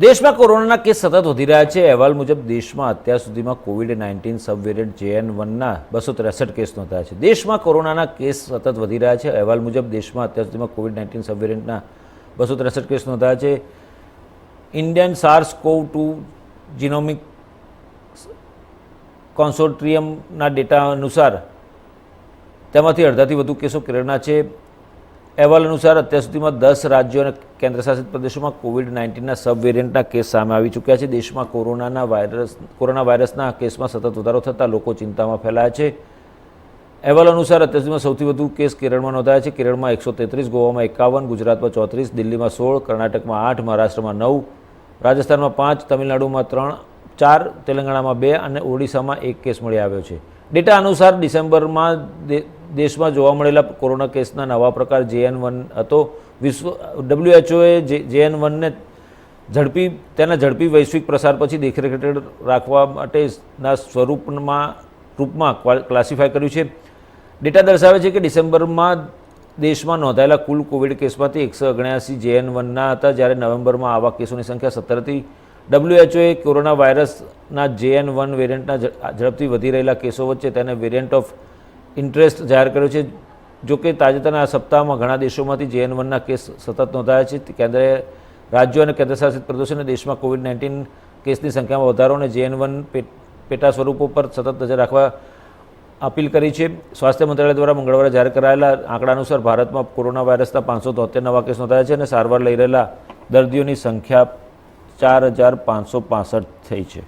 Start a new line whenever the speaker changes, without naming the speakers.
દેશમાં કોરોનાના કેસ સતત વધી રહ્યા છે. અહેવાલ મુજબ દેશમાં અત્યાર સુધીમાં COVID nineteen sub variant JN વનના બસો ત્રેસઠ કેસ નોંધાયા છે. દેશમાં કોરોનાના કેસ સતત વધી રહ્યા છે. અહેવાલ મુજબ દેશમાં અત્યાર સુધીમાં કોવિડ નાઇન્ટીન સબ વેરિયન્ટના બસો ત્રેસઠ કેસ નોંધાયા છે. Indian SARS CoV two genomic કોન્સોર્ટ્રિયમના data અનુસાર તેમાંથી અડધાથી વધુ કેસો કેરળના છે. અહેવાલ અનુસાર અત્યાર સુધીમાં દસ રાજ્યો અને કેન્દ્રશાસિત પ્રદેશોમાં કોવિડ નાઇન્ટીનના સબ વેરિયન્ટના કેસ સામે આવી ચૂક્યા છે. દેશમાં કોરોનાના વાયરસ, કોરોના વાયરસના કેસમાં સતત વધારો થતાં લોકો ચિંતામાં ફેલાયા છે. અહેવાલ અનુસાર અત્યાર સુધીમાં સૌથી વધુ કેસ કેરળમાં નોંધાયા છે. કેરળમાં એકસો તેત્રીસ, ગોવામાં એકાવન, ગુજરાતમાં ચોત્રીસ, દિલ્હીમાં સોળ, કર્ણાટકમાં આઠ, મહારાષ્ટ્રમાં નવ, રાજસ્થાનમાં પાંચ, તમિલનાડુમાં ત્રણ, ચાર, તેલંગાણામાં બે અને ઓડિશામાં એક કેસ મળી આવ્યો છે. ડેટા અનુસાર ડિસેમ્બરમાં દેશમાં જોવા મળેલા કોરોના કેસના નવા પ્રકાર જેએન વન હતો. વિશ્વ ડબ્લ્યુએચઓએ જેએન વનને ઝડપી, તેના ઝડપી વૈશ્વિક પ્રસાર પછી દેખરેખ રાખવા માટેના સ્વરૂપમાં, રૂપમાં ક્લાસિફાય કર્યું છે. ડેટા દર્શાવે છે કે ડિસેમ્બરમાં દેશમાં નોંધાયેલા કુલ કોવિડ કેસમાંથી એકસો ઓગણ્યાસી જેએન વનના હતા. જ્યારે નવેમ્બરમાં આવા કેસોની સંખ્યા સત્તર હતી ડબ્લ્યુએચઓએ કોરોના વાયરસના જેએન વન વેરિયન્ટના ઝડપથી વધી રહેલા કેસો વચ્ચે તેને વેરિયન્ટ ઓફ ઇન્ટરેસ્ટ જાહેર કર્યો છે. જોકે તાજેતરના આ સપ્તાહમાં ઘણા દેશોમાંથી જેએન વનના કેસ સતત નોંધાયા છે. કેન્દ્રએ રાજ્યો અને કેન્દ્રશાસિત પ્રદેશોને દેશમાં કોવિડ નાઇન્ટીન કેસની સંખ્યામાં વધારો અને જેએન વન પેટા સ્વરૂપો પર સતત નજર રાખવા અપીલ કરી છે. સ્વાસ્થ્ય મંત્રાલય દ્વારા મંગળવારે જાહેર કરાયેલા આંકડા અનુસાર ભારતમાં કોરોના વાયરસના પાંચસો તોતેર નવા કેસ નોંધાયા છે અને સારવાર લઈ રહેલા દર્દીઓની સંખ્યા ચાર હજાર પાંચસો પાસઠ થઈ છે.